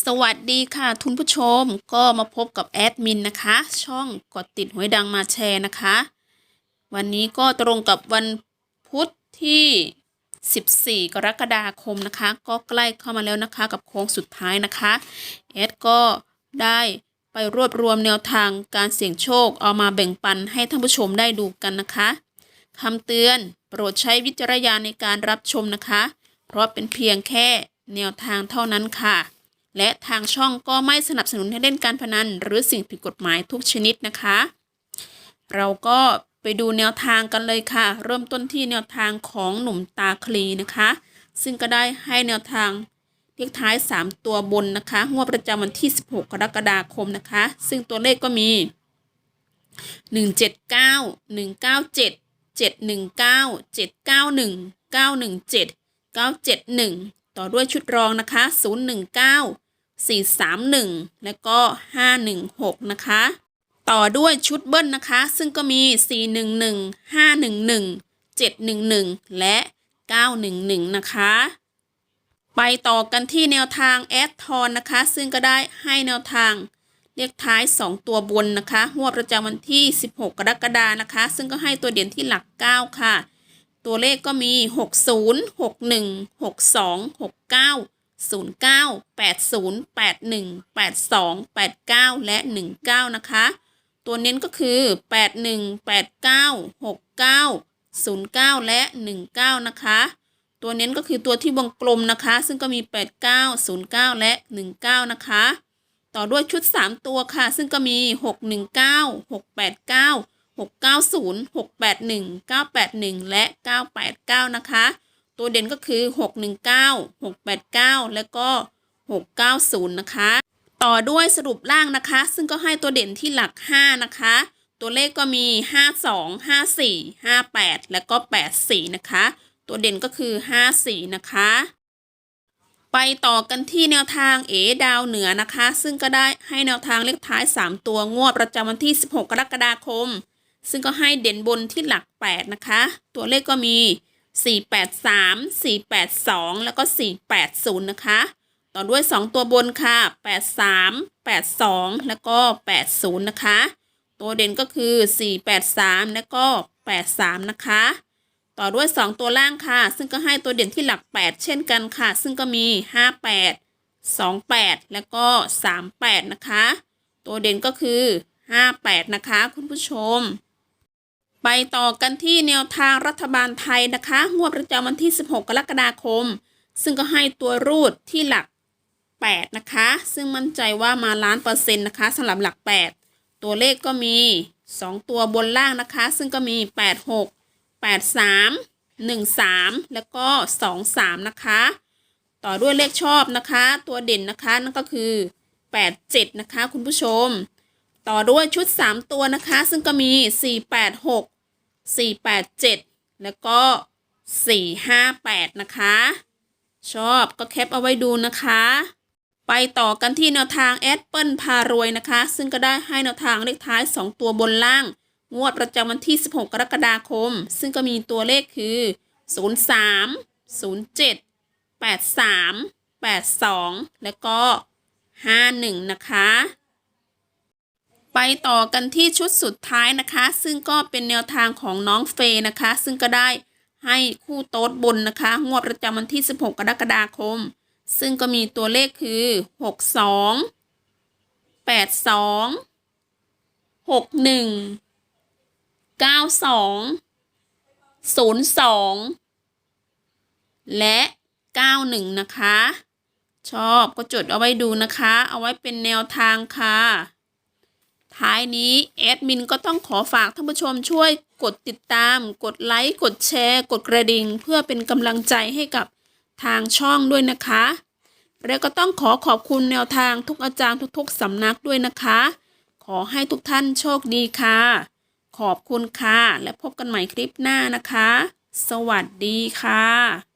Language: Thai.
สวัสดีค่ะทุนผู้ชมก็มาพบกับแอดมินนะคะ ช่องกดติดหวยดังมาแชร์นะคะ วันนี้ก็ตรงกับวันพุธที่ 14 กรกฎาคมนะคะ ก็ใกล้เข้ามาแล้วนะคะกับโค้งสุดท้ายนะคะแอดก็ได้ไปรวบรวมแนวทางการเสี่ยงโชคเอามาแบ่งปันให้ท่านผู้ชมได้ดูกันนะคะคำเตือนโปรดใช้วิจารณญาณในการรับชมนะคะ เพราะเป็นเพียงแค่แนวทางเท่านั้นค่ะ และทางช่องก็ไม่สนับสนุนให้เล่นการพนัน หรือสิ่งผิดกฎหมายทุกชนิดนะคะ เราก็ไปดูแนวทางกันเลยค่ะ เริ่มต้นที่แนวทางของหนุ่มตาคลีนะคะ ซึ่งก็ได้ให้แนวทางเลขท้าย 3 ตัวบนนะคะงวดประจำวันที่ 16 กรกฎาคมนะคะ ซึ่งตัวเลขก็มี 179 197 719 791 917 971 ต่อด้วยชุดรองนะคะ 019 431 และก็ 516 นะคะ ต่อด้วยชุดเบิ้ลนะคะ ซึ่งก็มี 411 511 711 และ 911 นะคะ ไปต่อกันที่แนวทางแอดทอนนะคะ ซึ่งก็ได้ให้แนวทางเลขท้าย 2 ตัวบนนะคะงวประจำวันที่ 16 กรกฎานะคะ ซึ่งก็ให้ตัวเด่นที่หลัก 9 ค่ะ ตัวเลขก็มี 60 61 62 69 09 80 81 82 89 และ 19 นะคะ ตัวเน้นก็คือ 81 89 69 09 และ 19 นะคะ ตัวเน้นก็คือตัวที่วงกลมนะคะ ซึ่งก็มี 89 09 และ 19 นะคะ ต่อด้วยชุด 3 ตัวค่ะ ซึ่งก็มี 619 689 690 681 981 และ 989 นะคะ ตัวเด่นก็คือ 619 689 และก็ 690 นะคะ ต่อด้วยสรุปล่างนะคะ ซึ่งก็ให้ตัวเด่นที่หลัก 5 นะคะ ตัวเลขก็มี 52 54 58 และก็ 84 นะคะ ตัวเด่นก็คือ 54 นะคะ ไปต่อกันที่แนวทางเอดาวเหนือนะคะ ซึ่งก็ได้ให้แนวทางเลขท้าย 3 ตัวงวดประจำวันที่ 16 กรกฎาคม ซึ่งก็ให้เด่นบนที่หลัก 8 นะคะ ตัวเลขก็มี 483 482 แล้วก็ 480 นะคะ ต่อด้วย 2 ตัวบนค่ะ 83 82 แล้วก็ 80 นะคะ ตัวเด่นก็คือ 483 แล้วก็ 83 นะคะ ต่อด้วย 2 ตัวล่างค่ะ ซึ่งก็ให้ตัวเด่นที่หลัก 8 เช่นกันค่ะ ซึ่งก็มี 58 28 แล้วก็ 38 นะคะ ตัวเด่นก็คือ 58 นะคะ คุณผู้ชม ไปต่อกันที่แนวทางรัฐบาลไทยนะคะ งวดประจำวันที่ 16 กรกฎาคม ซึ่งก็ให้ตัวรูดที่หลัก 8 นะคะ ซึ่งมั่นใจว่ามาล้านเปอร์เซ็นต์นะคะสำหรับหลัก 8 ตัวเลขก็มี 2 ตัวบนล่างนะคะ ซึ่งก็มี 86 83 13 แล้วก็ 23 นะคะ ต่อด้วยเลขชอบนะคะ ตัวเด่นนะคะนั่นก็คือ 87 นะคะ คุณผู้ชม ต่อด้วยชุด 3 ตัวนะคะ ซึ่งก็มี 486 487 แล้วก็ 458 นะคะ ชอบก็แคปเอาไว้ดูนะคะ ไปต่อกันที่แนวทางแอดเปิลพารวยนะคะ ซึ่งก็ได้ให้แนวทางเลขท้าย 2 ตัวบนล่าง งวดประจำวันที่ 16 กรกฎาคม ซึ่งก็มีตัวเลขคือ 03 07 83 82 แล้วก็ 51 นะคะ ไปต่อกันที่ชุดสุดท้ายนะคะ ซึ่งก็เป็นแนวทางของน้องเฟยนะคะ ซึ่งก็ได้ให้คู่โต๊ดบนนะคะ งวดประจำวันที่ 16 กรกฎาคม ซึ่งก็มีตัวเลขคือ 62 82 61 92 02 และ 91 นะคะ ชอบก็จดเอาไว้ดูนะคะ เอาไว้เป็นแนวทางค่ะ ท้ายนี้แอดมินก็ต้องขอฝากท่านผู้ชมช่วยกดติดตาม กดไลค์ กดแชร์ กดกระดิ่ง เพื่อเป็นกำลังใจให้กับทางช่องด้วยนะคะ และก็ต้องขอขอบคุณแนวทางทุกอาจารย์ทุกๆสำนักด้วยนะคะ ขอให้ทุกท่านโชคดีค่ะ ขอบคุณค่ะ และพบกันใหม่คลิปหน้านะคะ สวัสดีค่ะ